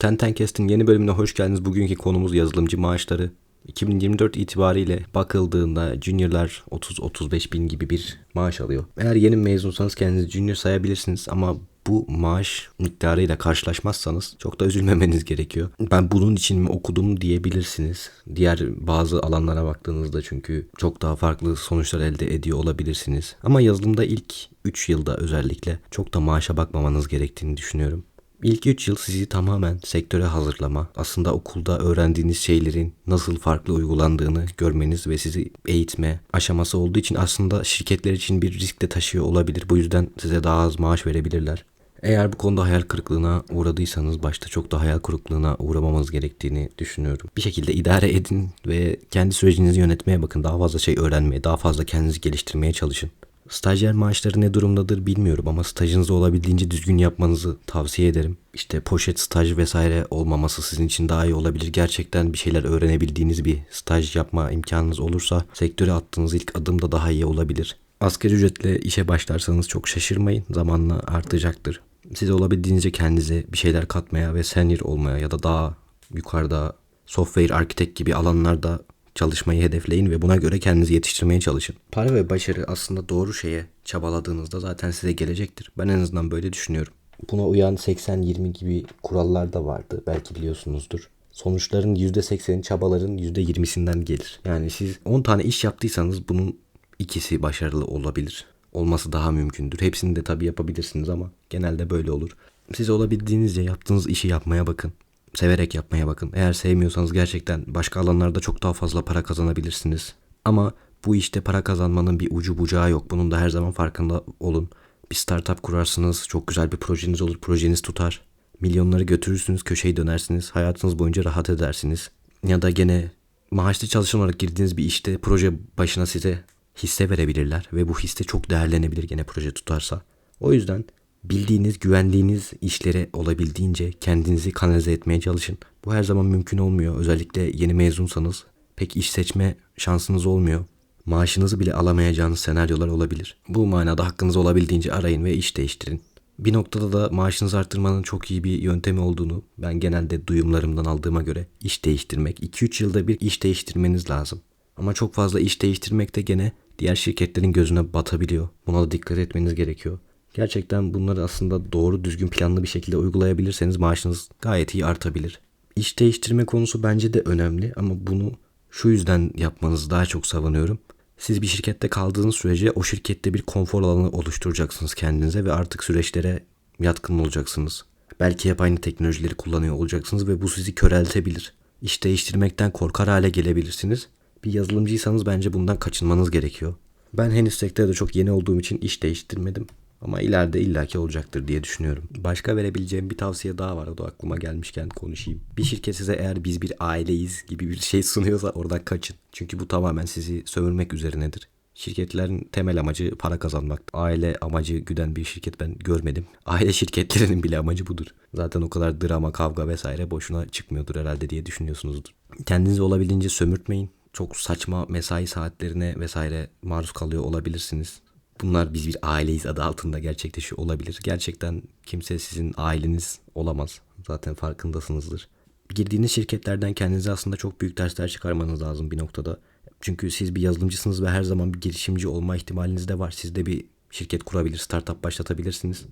Tentencast'in yeni bölümüne hoş geldiniz. Bugünkü konumuz yazılımcı maaşları. 2024 itibariyle bakıldığında juniorlar 30-35 bin gibi bir maaş alıyor. Eğer yeni mezunsanız kendinizi junior sayabilirsiniz ama bu maaş miktarıyla karşılaşmazsanız çok da üzülmemeniz gerekiyor. Ben bunun için mi okudum diyebilirsiniz. Diğer bazı alanlara baktığınızda çünkü çok daha farklı sonuçlar elde ediyor olabilirsiniz. Ama yazılımda ilk 3 yılda özellikle çok da maaşa bakmamanız gerektiğini düşünüyorum. İlk 3 yıl sizi tamamen sektöre hazırlama, aslında okulda öğrendiğiniz şeylerin nasıl farklı uygulandığını görmeniz ve sizi eğitme aşaması olduğu için aslında şirketler için bir risk de taşıyor olabilir. Bu yüzden size daha az maaş verebilirler. Eğer bu konuda hayal kırıklığına uğradıysanız başta çok da hayal kırıklığına uğramamanız gerektiğini düşünüyorum. Bir şekilde idare edin ve kendi sürecinizi yönetmeye bakın. Daha fazla şey öğrenmeye, daha fazla kendinizi geliştirmeye çalışın. Stajyer maaşları ne durumdadır bilmiyorum ama stajınızı olabildiğince düzgün yapmanızı tavsiye ederim. İşte poşet staj vesaire olmaması sizin için daha iyi olabilir. Gerçekten bir şeyler öğrenebildiğiniz bir staj yapma imkanınız olursa sektöre attığınız ilk adım da daha iyi olabilir. Asgari ücretle işe başlarsanız çok şaşırmayın. Zamanla artacaktır. Siz olabildiğince kendinize bir şeyler katmaya ve senior olmaya ya da daha yukarıda software architect gibi alanlarda çalışmayı hedefleyin ve buna göre kendinizi yetiştirmeye çalışın. Para ve başarı aslında doğru şeye çabaladığınızda zaten size gelecektir. Ben en azından böyle düşünüyorum. Buna uyan 80-20 gibi kurallar da vardı. Belki biliyorsunuzdur. Sonuçların %80'i çabaların %20'sinden gelir. Yani siz 10 tane iş yaptıysanız bunun ikisi başarılı olabilir. Olması daha mümkündür. Hepsini de tabii yapabilirsiniz ama genelde böyle olur. Siz olabildiğinizce yaptığınız işi yapmaya bakın. Severek yapmaya bakın. Eğer sevmiyorsanız gerçekten başka alanlarda çok daha fazla para kazanabilirsiniz. Ama bu işte para kazanmanın bir ucu bucağı yok. Bunun da her zaman farkında olun. Bir startup kurarsınız, çok güzel bir projeniz olur, projeniz tutar. Milyonları götürürsünüz, köşeyi dönersiniz, hayatınız boyunca rahat edersiniz. Ya da gene maaşlı çalışan olarak girdiğiniz bir işte proje başına size hisse verebilirler ve bu hisse çok değerlenebilir gene proje tutarsa. O yüzden bildiğiniz, güvendiğiniz işlere olabildiğince kendinizi kanalize etmeye çalışın. Bu her zaman mümkün olmuyor. Özellikle yeni mezunsanız pek iş seçme şansınız olmuyor. Maaşınızı bile alamayacağınız senaryolar olabilir. Bu manada hakkınızı olabildiğince arayın ve iş değiştirin. Bir noktada da maaşınızı arttırmanın çok iyi bir yöntemi olduğunu ben genelde duyumlarımdan aldığıma göre iş değiştirmek. 2-3 yılda bir iş değiştirmeniz lazım. Ama çok fazla iş değiştirmek de gene diğer şirketlerin gözüne batabiliyor. Buna da dikkat etmeniz gerekiyor. Gerçekten bunları aslında doğru düzgün planlı bir şekilde uygulayabilirseniz maaşınız gayet iyi artabilir. İş değiştirme konusu bence de önemli ama bunu şu yüzden yapmanızı daha çok savunuyorum. Siz bir şirkette kaldığınız sürece o şirkette bir konfor alanı oluşturacaksınız kendinize ve artık süreçlere yatkın olacaksınız. Belki hep aynı teknolojileri kullanıyor olacaksınız ve bu sizi köreltebilir. İş değiştirmekten korkar hale gelebilirsiniz. Bir yazılımcıysanız bence bundan kaçınmanız gerekiyor. Ben henüz sektörde çok yeni olduğum için iş değiştirmedim. Ama ileride illaki olacaktır diye düşünüyorum. Başka verebileceğim bir tavsiye daha var. O da aklıma gelmişken konuşayım. Bir şirket size eğer biz bir aileyiz gibi bir şey sunuyorsa oradan kaçın. Çünkü bu tamamen sizi sömürmek üzerinedir. Şirketlerin temel amacı para kazanmak. Aile amacı güden bir şirket ben görmedim. Aile şirketlerinin bile amacı budur. Zaten o kadar drama, kavga vesaire boşuna çıkmıyordur herhalde diye düşünüyorsunuzdur. Kendinizi olabildiğince sömürtmeyin. Çok saçma mesai saatlerine vesaire maruz kalıyor olabilirsiniz bunlar biz bir aileyiz adı altında gerçekleşiyor olabilir. Gerçekten kimse sizin aileniz olamaz. Zaten farkındasınızdır. Girdiğiniz şirketlerden kendinize aslında çok büyük dersler çıkarmanız lazım bir noktada. Çünkü siz bir yazılımcısınız ve her zaman bir girişimci olma ihtimaliniz de var. Siz de bir şirket kurabilir, startup başlatabilirsiniz.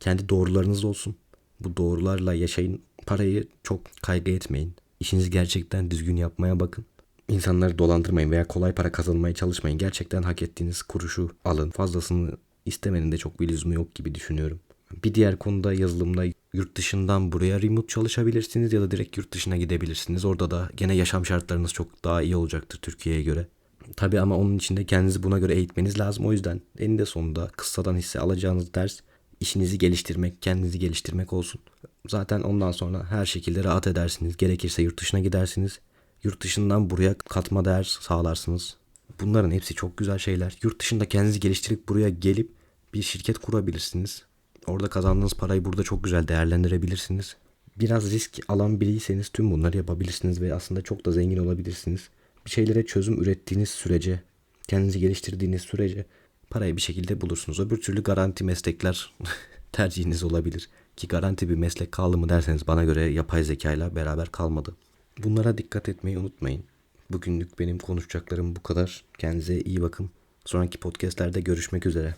Kendi doğrularınız olsun. Bu doğrularla yaşayın. Parayı çok kaygı etmeyin. İşinizi gerçekten düzgün yapmaya bakın. İnsanları dolandırmayın veya kolay para kazanmaya çalışmayın. Gerçekten hak ettiğiniz kuruşu alın. Fazlasını istemenin de çok bir lüzumu yok gibi düşünüyorum. Bir diğer konuda yazılımda yurt dışından buraya remote çalışabilirsiniz ya da direkt yurt dışına gidebilirsiniz. Orada da gene yaşam şartlarınız çok daha iyi olacaktır Türkiye'ye göre. Tabi ama onun için de kendinizi buna göre eğitmeniz lazım. O yüzden eninde sonunda kıssadan hisse alacağınız ders işinizi geliştirmek, kendinizi geliştirmek olsun. Zaten ondan sonra her şekilde rahat edersiniz. Gerekirse yurt dışına gidersiniz. Yurt dışından buraya katma değer sağlarsınız. Bunların hepsi çok güzel şeyler. Yurt dışında kendinizi geliştirip buraya gelip bir şirket kurabilirsiniz. Orada kazandığınız parayı burada çok güzel değerlendirebilirsiniz. Biraz risk alan biriyseniz tüm bunları yapabilirsiniz ve aslında çok da zengin olabilirsiniz. Bir şeylere çözüm ürettiğiniz sürece, kendinizi geliştirdiğiniz sürece parayı bir şekilde bulursunuz. Öbür türlü garanti meslekler tercihiniz olabilir. Ki garanti bir meslek kaldı mı derseniz bana göre yapay zekayla beraber kalmadı. Bunlara dikkat etmeyi unutmayın. Bugünlük benim konuşacaklarım bu kadar. Kendinize iyi bakın. Sonraki podcastlerde görüşmek üzere.